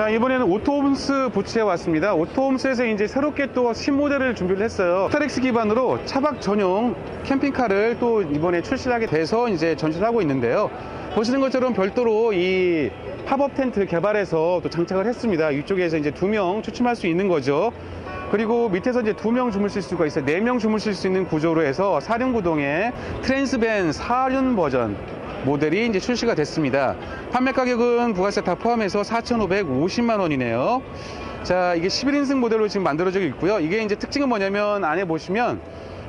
자, 이번에는 오토홈스 부츠에 왔습니다. 오토홈스에서 이제 새롭게 또 신모델을 준비를 했어요. 스타렉스 기반으로 차박 전용 캠핑카를 또 이번에 출시하게 돼서 이제 전시를 하고 있는데요. 보시는 것처럼 별도로 이 팝업 텐트 개발해서 또 장착을 했습니다. 이쪽에서 이제 두 명 추침할 수 있는 거죠. 그리고 밑에서 이제 두 명 주무실 수가 있어요. 네 명 주무실 수 있는 구조로 해서 사륜구동의 트랜스밴 사륜 버전 모델이 이제 출시가 됐습니다. 판매 가격은 부가세 다 포함해서 4,550만 원이네요. 자, 이게 11인승 모델로 지금 만들어지고 있고요. 이게 이제 특징은 뭐냐면 안에 보시면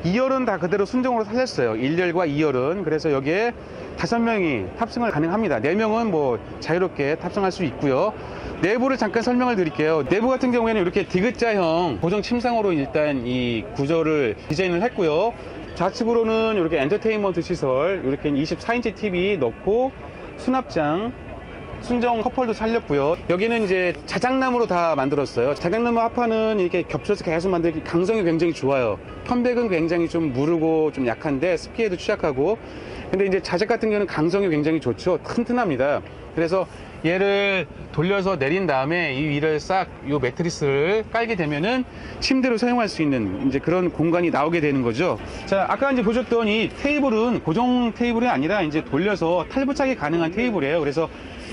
2열은 다 그대로 순정으로 살렸어요. 1열과 2열은. 그래서 여기에 다섯 명이 탑승을 가능합니다. 네 명은 뭐 자유롭게 탑승할 수 있고요. 내부를 잠깐 설명을 드릴게요. 내부 같은 경우에는 이렇게 디귿자형 고정 침상으로 일단 이 구조를 디자인을 했고요. 좌측으로는 이렇게 엔터테인먼트 시설, 이렇게 24인치 TV 넣고 수납장, 순정 커플도 살렸고요. 여기는 이제 자작나무로 다 만들었어요. 자작나무 합판은 이렇게 겹쳐서 계속 만들기 강성이 굉장히 좋아요. 편백은 굉장히 좀 무르고 좀 약한데 습기에도 취약하고. 근데 이제 자작 같은 경우는 강성이 굉장히 좋죠. 튼튼합니다. 그래서 얘를 돌려서 내린 다음에 이 위를 싹 이 매트리스를 깔게 되면은 침대로 사용할 수 있는 이제 그런 공간이 나오게 되는 거죠. 자, 아까 이제 보셨던 이 테이블은 고정 테이블이 아니라 이제 돌려서 탈부착이 가능한 테이블이에요. 그래서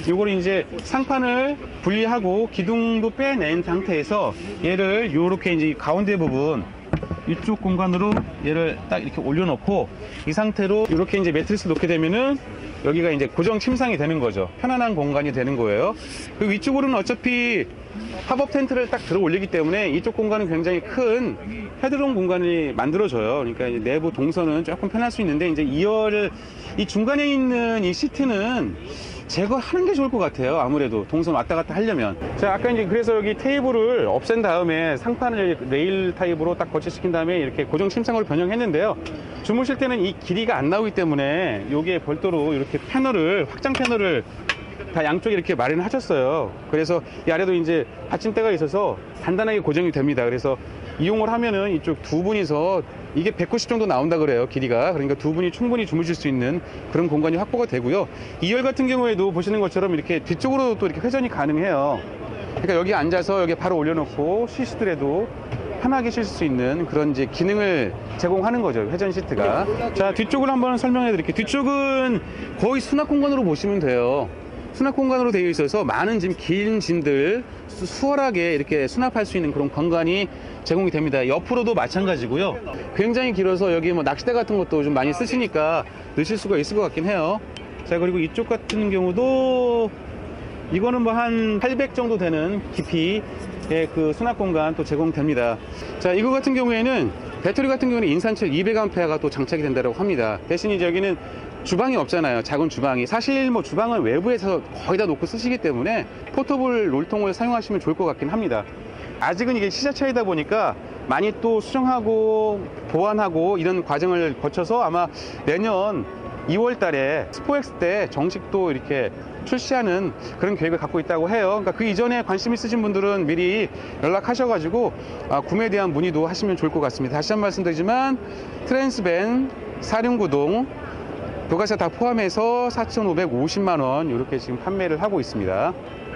요거를 이제 상판을 분리하고 기둥도 빼낸 상태에서 얘를 요렇게 이제 가운데 부분 이쪽 공간으로 얘를 딱 이렇게 올려놓고 이 상태로 이렇게 이제 매트리스 놓게 되면은 여기가 이제 고정 침상이 되는 거죠. 편안한 공간이 되는 거예요. 그 위쪽으로는 어차피 팝업 텐트를 딱 들어 올리기 때문에 이쪽 공간은 굉장히 큰 헤드룸 공간이 만들어져요. 그러니까 내부 동선은 조금 편할 수 있는데 이제 2열 이 중간에 있는 이 시트는 제거하는 게 좋을 것 같아요. 아무래도 동선 왔다 갔다 하려면. 자, 아까 이제 그래서 여기 테이블을 없앤 다음에 상판을 레일 타입으로 딱 거치시킨 다음에 이렇게 고정 침상으로 변형했는데요. 주무실 때는 이 길이가 안 나오기 때문에 여기에 별도로 이렇게 패널을 확장 패널을 다 양쪽에 이렇게 마련을 하셨어요. 그래서 이 아래도 이제 받침대가 있어서 단단하게 고정이 됩니다. 그래서 이용을 하면은 이쪽 두 분이서 이게 190 정도 나온다 그래요. 길이가. 그러니까 두 분이 충분히 주무실 수 있는 그런 공간이 확보가 되고요. 2열 같은 경우에도 보시는 것처럼 이렇게 뒤쪽으로 또 이렇게 회전이 가능해요. 그러니까 여기 앉아서 여기 바로 올려놓고 쉬시더라도 편하게 쉴 수 있는 그런 이제 기능을 제공하는 거죠. 회전 시트가. 자, 뒤쪽을 한번 설명해 드릴게요. 뒤쪽은 거의 수납 공간으로 보시면 돼요. 수납 공간으로 되어 있어서 많은 짐, 긴 짐들 수- 수월하게 이렇게 수납할 수 있는 그런 공간이 제공이 됩니다. 옆으로도 마찬가지고요. 굉장히 길어서 여기 뭐 낚싯대 같은 것도 좀 많이 쓰시니까 넣으실 수가 있을 것 같긴 해요. 자, 그리고 이쪽 같은 경우도 이거는 뭐 한 800 정도 되는 깊이의 그 수납 공간 또 제공됩니다. 자, 이거 같은 경우에는 배터리 같은 경우는 인산철 200A가 또 장착이 된다고 합니다. 대신 이제 여기는 주방이 없잖아요. 작은 주방이. 사실 뭐 주방은 외부에서 거의 다 놓고 쓰시기 때문에 포터블 롤통을 사용하시면 좋을 것 같긴 합니다. 아직은 이게 시자차이다 보니까 많이 또 수정하고 보완하고 이런 과정을 거쳐서 아마 내년 2월 달에 스포엑스 때 정식 또 이렇게 출시하는 그런 계획을 갖고 있다고 해요. 그러니까 그 이전에 관심 있으신 분들은 미리 연락하셔가지고 아, 구매에 대한 문의도 하시면 좋을 것 같습니다. 다시 한 번 말씀드리지만 트랜스밴 사륜구동 부가세 다 포함해서 4,550만 원 이렇게 지금 판매를 하고 있습니다.